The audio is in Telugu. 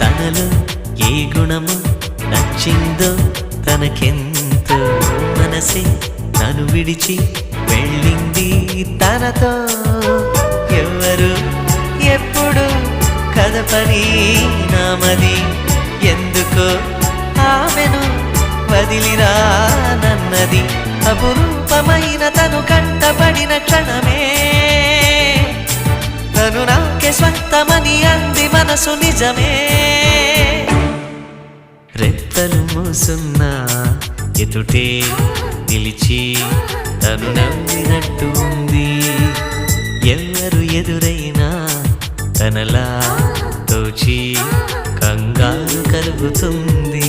తనలో ఏ గుణము నచ్చిందో తనకెంతో మనసే నన్ను విడిచి వెళ్ళింది తనతో. ఎవరు ఎప్పుడు కదపని నామది ఎందుకో ఆమెను వదిలిరా నన్నది? అపురూపమైన తను కంటపడిన క్షణమే. తను నాకే స్వంతమని అంద. మనసు నిజమే. రెత్తలు మూసున్నా ఎదుటే నిలిచి తను నవ్వినట్టు ఉంది. ఎవరు ఎదురైనా తనలా తోచి కంగారు కలుగుతుంది.